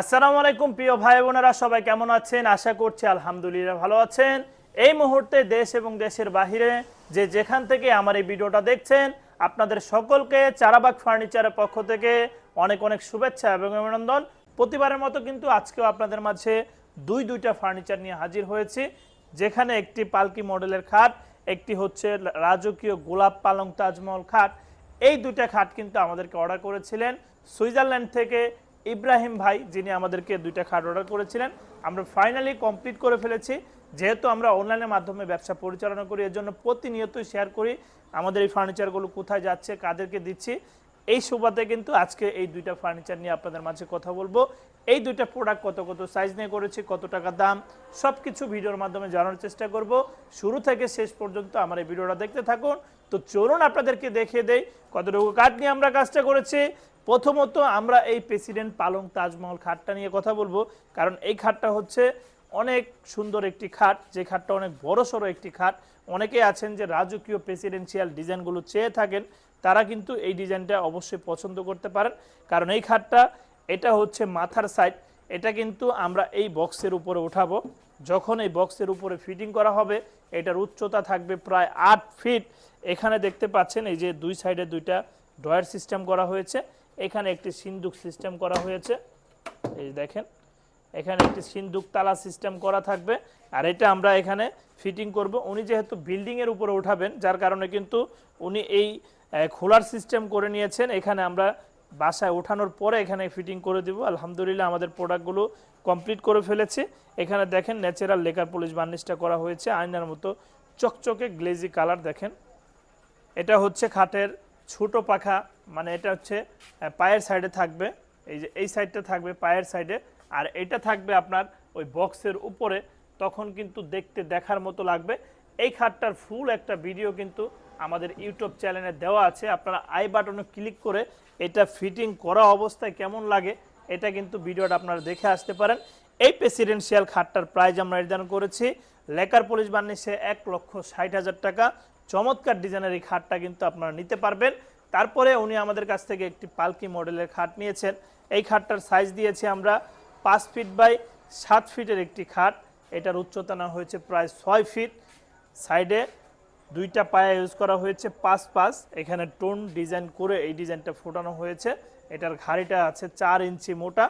আসসালামু আলাইকুম, প্রিয় ভাই বোনেরা, সবাই কেমন আছেন? আশা করছি আলহামদুলিল্লাহ ভালো আছেন। এই মুহূর্তে দেশ এবং দেশের বাহিরে যে যেখান থেকে আমার এই ভিডিওটা দেখছেন, আপনাদের সকলকে চারাবাগ ফার্নিচারের পক্ষ থেকে অনেক অনেক শুভেচ্ছা এবং অভিনন্দন। প্রতিবারের মতো কিন্তু আজকেও আপনাদের মাঝে দুই দুইটা ফার্নিচার নিয়ে হাজির হয়েছি, যেখানে একটি পালকি মডেলের খাট, একটি হচ্ছে রাজকীয় গোলাপ পালং তাজমহল খাট। এই দুইটা খাট কিন্তু আমাদেরকে অর্ডার করেছিলেন। সুইজারল্যান্ড থেকে ইব্রাহিম ভাই, যিনি আমাদেরকে দুইটা খাট অর্ডার করেছিলেন, আমরা ফাইনালি কমপ্লিট করে ফেলেছি। যেহেতু আমরা অনলাইনের মাধ্যমে ব্যবসা পরিচালনা করি, এর জন্য প্রতিনিয়তই শেয়ার করি, আমাদের এই ফার্নিচারগুলো কোথায় যাচ্ছে, কাদেরকে দিচ্ছি, এই সুবাদে কিন্তু আজকে এই দুইটা ফার্নিচার নিয়ে আপনাদের মাঝে কথা বলব। এই দুইটা প্রোডাক্ট কত কত সাইজ নিয়ে করেছি, কত টাকা দাম সব কিছু ভিডিওর মাধ্যমে জানার চেষ্টা করব। শুরু থেকে শেষ পর্যন্ত আমার এই ভিডিওটা দেখতে থাকুন। তো চলুন আপনাদেরকে দেখিয়ে দেই কতটুকু কাঠ নিয়ে আমরা কাজটা করেছি। প্রথমত আমরা এই প্রেসিডেন্ট পালং তাজমহল খাটটা নিয়ে কথা বলব, কারণ এই খাটটা হচ্ছে অনেক সুন্দর একটি খাট, যে খাটটা অনেক বড় সড়ো একটি খাট। অনেকেই আছেন যে রাজকীয় প্রেসিডেন্সিয়াল ডিজাইনগুলো চেয়ে থাকেন, তারা কিন্তু এই ডিজাইনটা অবশ্যই পছন্দ করতে পারেন। কারণ এই খাটটা, এটা হচ্ছে মাথার সাইড এটা কিন্তু আমরা এই বক্সের উপরে উঠাবো। যখন এই বক্সের উপরে ফিটিং করা হবে, এটার উচ্চতা থাকবে প্রায় আট ফিট এখানে দেখতে পাচ্ছেন এই যে দুই সাইডে দুইটা ডয়ার সিস্টেম করা হয়েছে। এখানে একটি সিন্দুক সিস্টেম করা হয়েছে। এই দেখেন, এখানে একটি সিন্দুক তালা সিস্টেম করা থাকবে। আর এটা আমরা এখানে ফিটিং করব। উনি যেহেতু বিল্ডিংয়ের উপরে উঠাবেন, যার কারণে কিন্তু উনি এই খোলার সিস্টেম করে নিয়েছেন। এখানে আমরা বাসায় ওঠানোর পরে এখানে ফিটিং করে দিব। আলহামদুলিল্লাহ আমাদের প্রোডাক্টগুলো কমপ্লিট করে ফেলেছি। এখানে দেখেন ন্যাচারাল লেকার পলিশ বার্নিশটা করা হয়েছে। আয়নার মতো চকচকে গ্লেজি কালার দেখেন। এটা হচ্ছে খাটের ছোট পাখা মানে এটা হচ্ছে পায়ের সাইডে থাকবে, এই যে এই সাইডটা থাকবে পায়ের সাইডে আর এটা থাকবে আপনার ওই বক্সের উপরে, তখন কিন্তু দেখতে দেখার মতো লাগবে। এই খাটটার ফুল একটা ভিডিও কিন্তু আমাদের ইউটিউব চ্যানেলে দেওয়া আছে, আপনারা আই বাটনে ক্লিক করে এটা ফিটিং করা অবস্থায় কেমন লাগে, এটা কিন্তু ভিডিওটা আপনারা দেখে আসতে পারেন। এই প্রেসিডেন্সিয়াল খাটটার প্রাইস আমরা নির্ধারণ করেছি, লেকার পুলিশ বার্নিশে এক লক্ষ ষাট হাজার টাকা চমৎকার ডিজাইনের এই খাটটা কিন্তু আপনারা নিতে পারবেন। তারপরে উনি আমাদের কাছ থেকে একটি পালকি মডেলের খাট নিয়েছেন। এই খাটটার সাইজ দিয়েছি আমরা পাঁচ ফিট বাই সাত ফিটের একটি খাট। এটার উচ্চতা না হয়েছে প্রায় ছয় ফিট সাইডে দুইটা পায়া ইউজ করা হয়েছে পাঁচ পাঁচ। এখানে টোন ডিজাইন করে এই ডিজাইনটা ফোটানো হয়েছে। এটার ঘাড়িটা আছে চার ইঞ্চি মোটা।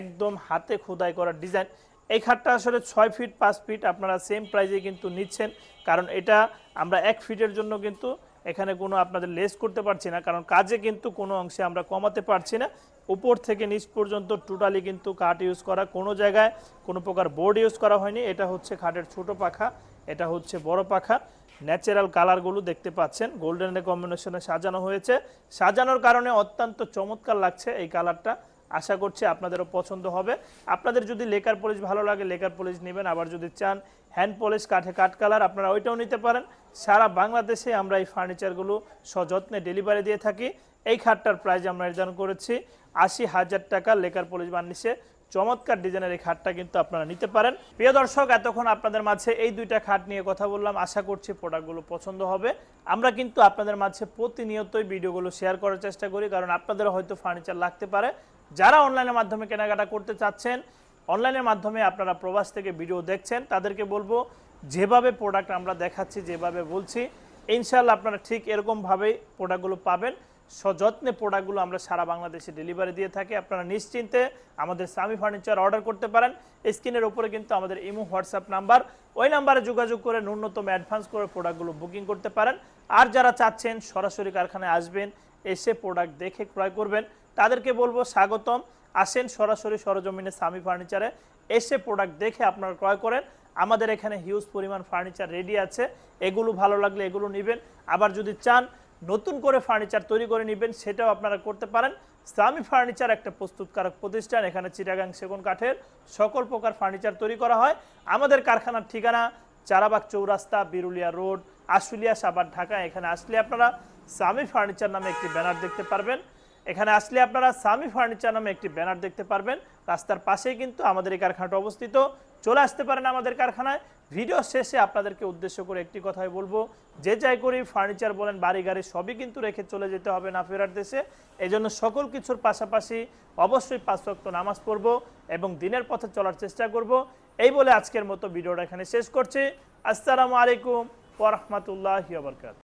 একদম হাতে খোদাই করা ডিজাইন এই খাটটা আসলে ছয় ফিট পাঁচ ফিট আপনারা সেম প্রাইজে কিন্তু নিচ্ছেন। কারণ এটা আমরা এক ফিটের জন্য কিন্তু এখানে কোনো আপনাদের লেস করতে পারছি না। কারণ কাজে কিন্তু কোনো অংশে আমরা কমাতে পারছি না। উপর থেকে নিচ পর্যন্ত টোটালি কিন্তু কাঠ ইউজ করা। কোনো জায়গায় কোনো প্রকার বোর্ড ইউজ করা হয়নি। এটা হচ্ছে খাটের ছোট পাখা। এটা হচ্ছে বড় পাখা। ন্যাচারাল কালারগুলো দেখতে পাচ্ছেন। গোল্ডেনের কম্বিনেশনে সাজানো হয়েছে। সাজানোর কারণে অত্যন্ত চমৎকার লাগছে এই কালারটা আশা করছি আপনাদেরও পছন্দ হবে। আপনাদের যদি লেকার পলিশ ভালো লাগে, লেকার পলিশ নেবেন। আবার যদি চান হ্যান্ড পলিশ, কাঠে কাঠ কালার, আপনারা ওইটাও নিতে পারেন। সারা বাংলাদেশে আমরা এই ফার্নিচারগুলো সযত্নে ডেলিভারি দিয়ে থাকি। এই খাটটার প্রাইস আমরা নির্ধারণ করেছি আশি হাজার টাকা লেকার পলিশ বার্নিশে। চমৎকার ডিজাইনের এই খাটটা কিন্তু আপনারা নিতে পারেন। প্রিয় দর্শক, এতক্ষণ আপনাদের মাঝে এই দুইটা খাট নিয়ে কথা বললাম। আশা করছি প্রোডাক্টগুলো পছন্দ হবে। আমরা কিন্তু আপনাদের মাঝে প্রতিনিয়তই ভিডিওগুলো শেয়ার করার চেষ্টা করি, কারণ আপনাদের হয়তো ফার্নিচার লাগতে পারে। যারা অনলাইনের মাধ্যমে কেনাকাটা করতে চাচ্ছেন অনলাইনের মাধ্যমে আপনারা প্রবাস থেকে ভিডিও দেখছেন, তাদেরকে বলব, যেভাবে প্রোডাক্ট আমরা দেখাচ্ছি, যেভাবে বলছি ইনশাল্লাহ আপনারা ঠিক এরকমভাবেই প্রোডাক্টগুলো পাবেন। সযত্নে প্রোডাক্টগুলো আমরা সারা বাংলাদেশে ডেলিভারি দিয়ে থাকি। আপনারা নিশ্চিন্তে আমাদের সামি ফার্নিচার অর্ডার করতে পারেন। স্ক্রিনের উপরে কিন্তু আমাদের ইমো হোয়াটসঅ্যাপ নাম্বার ওই নাম্বারে যোগাযোগ করে ন্যূনতম অ্যাডভান্স করে প্রোডাক্টগুলো বুকিং করতে পারেন। আর যারা চাচ্ছেন সরাসরি কারখানায় আসবেন, এসে প্রোডাক্ট দেখে ক্রয় করবেন। তাদেরকে বলব স্বাগতম। আসেন সরাসরি সরজমিনে সামি ফার্নিচারে এসে প্রোডাক্ট দেখে আপনারা ক্রয় করেন। আমাদের এখানে হিউজ পরিমাণ ফার্নিচার রেডি আছে। এগুলো ভালো লাগলে এগুলো নেবেন। আবার যদি চান নতুন করে ফার্নিচার তৈরি করে নেবেন, সেটাও আপনারা করতে পারেন। সামি ফার্নিচার একটা প্রস্তুতকারক প্রতিষ্ঠান, এখানে চিটাগাং সেগুন কাঠের সকল প্রকার ফার্নিচার তৈরি করা হয়। আমাদের কারখানার ঠিকানা চারাবাগ চৌরাস্তা, বিরুলিয়া রোড, আশুলিয়া সাবার ঢাকা। এখানে আসলে আপনারা সামি ফার্নিচার নামে একটি ব্যানার দেখতে পারবেন। এখানে আসলে আপনারা সামি ফার্নিচার নামে একটি ব্যানার দেখতে পারবেন। রাস্তার পাশেই কিন্তু আমাদের এই কারখানাটা অবস্থিত। চলে আসতে পারেন আমাদের কারখানায়। ভিডিও শেষে আপনাদেরকে উদ্দেশ্য করে একটি কথাই বলব। যে যাই করি ফার্নিচার বলেন বাড়ি গাড়ি সবই কিন্তু রেখে চলে যেতে হবে না ফেরার দেশে। এই জন্য সকল কিছুর পাশাপাশি অবশ্যই পাঁচ ওয়াক্ত নামাজ পড়ব এবং দিনের পথে চলার চেষ্টা করব। এই বলে আজকের মতো ভিডিওটা এখানে শেষ করছি। আসসালামু আলাইকুম ওরহমতুল্লাহ বরকাত